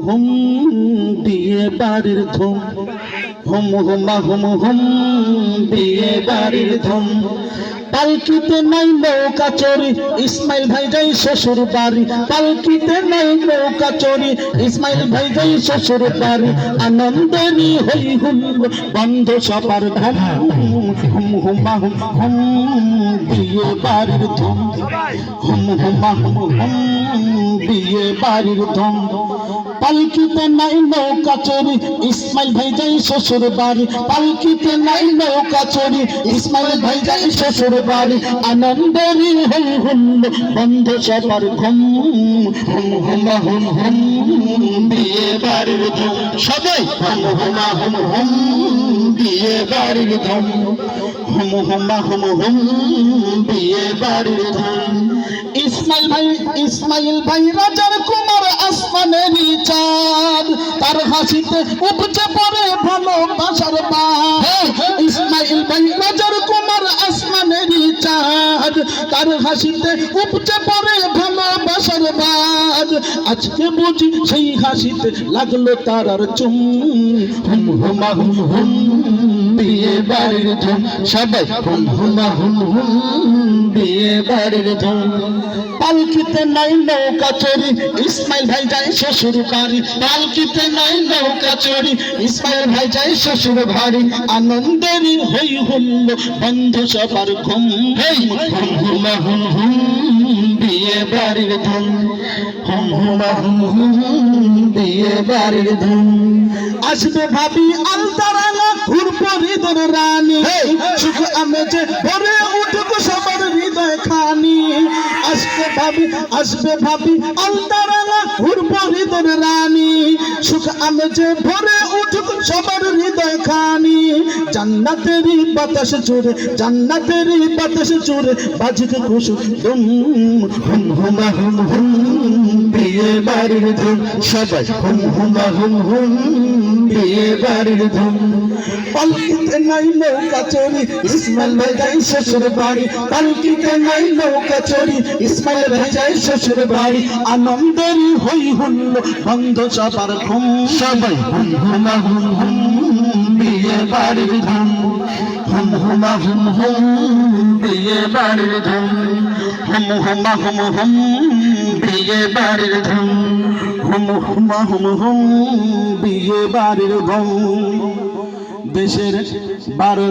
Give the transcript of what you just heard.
হুম বিয়ে বাড়ির ধুম। হুম হুম হুম হুম বিয়ে বাড়ির ধুম। পালকিতে নাই নৌকা চড়ি। ইসমাইল ভাই যাই শ্বশুর বাড়ি। পালকিতে নাই নৌকা চড়ি। ইসমাইল ভাই যাই শ্বশুর বাড়ি। আনন্দেরই হই হুম বন্ধ সবার ঘুম হুম হুমা হুম হুম, বিয়ে বাড়ির ধুম। হুম হুমা হুম হুম, বিয়ে বাড়ির ধুম। পালকিতে নাই নৌকা চড়ি। ইসমাইল ভাই যাই শ্বশুর বাড়ি। পালকিতে নাই নৌকা চড়ি। ইসমাইল ভাই যাই শ্বশুর বাড়ি হুল্ল বন্ধ সবার ঘুম, হুম হুমা, হুম হুম বিয়ে বাড়ির ধুম সবাই, হুম হুমা, হুম হুম বিয়ে বাড়ির ধুম হুম হুমা, হুম হুম বিয়ে বাড়ির ধুম ইসমাইল ভাই ইসমাইল ভাই, রাজার কুমার আসমানের চাঁদ, তার হাসিতে উপচে পড়ে ভালোবাসার বাদ চাঁদ তার হাসিতে উপচে পড়ে ভালোবাসার বাজ। আজকে বুঝি সেই হাসিতে লাগল তার চুম। হুম, হুমা হুম হুম। বিয়ে বাড়ির সবাই হুম হুমা হুম হুম বিয়ে বাড়ির পালকিতে নাই নৌকা চড়ি, ইসমাইল ভাই যায় শ্বশুর বাড়ি। পালকিতে নাই নৌকা চড়ি, ইসমাইল ভাই যায় শ্বশুর বাড়ি। আনন্দেরই হই বন্ধ সবার ঘুম। হুম হুমা হুম হুম বিয়ে বাড়ির হুম হুমা হুম হুম বিয়ে বাড়ির আসবে ভাবি আলতারালা হুরপরিদের রানী। সুখ আমেজে ভরে উঠবো সবার হৃদয় খানি। আসবে ভাবি আসবে ভাবি আলতারালা হৃদয় রানী। সুখ আমেজে ভরে উঠবো সবার হৃদয় খানি। জান্নাতেরই বাতাস জুড়ে জান্নাতেরই বাতাস জুড়ে বাজবে কুসুম দুম হুম হুমা হুম হুম বিয়ে বাড়ির ধুম সবাই হুম হুমা হুম হুম বিয়ে বাড়ির ধুম পালকিতে নাই নৌকা চড়ি ইসমাইল ভাই যাই শ্বশুর বাড়ি পালকিতে নাই নৌকা চড়ি ইসমাইল ভাই যাই শ্বশুর বাড়ি আনন্দেরই হই হুল্ল বন্ধ সবার ঘুম সবাই হুম হুমা হুম হুম বিয়ে বাড়ির ধুম। হুম, হুমা হুম হুম বিয়ে বাড়ির ধুম। হুম, হুমা হুম হুম বিয়ে বাড়ির ধুম। হুম, হুমা হুম হুম বিয়ে বাড়ির ধুম দেশের বারো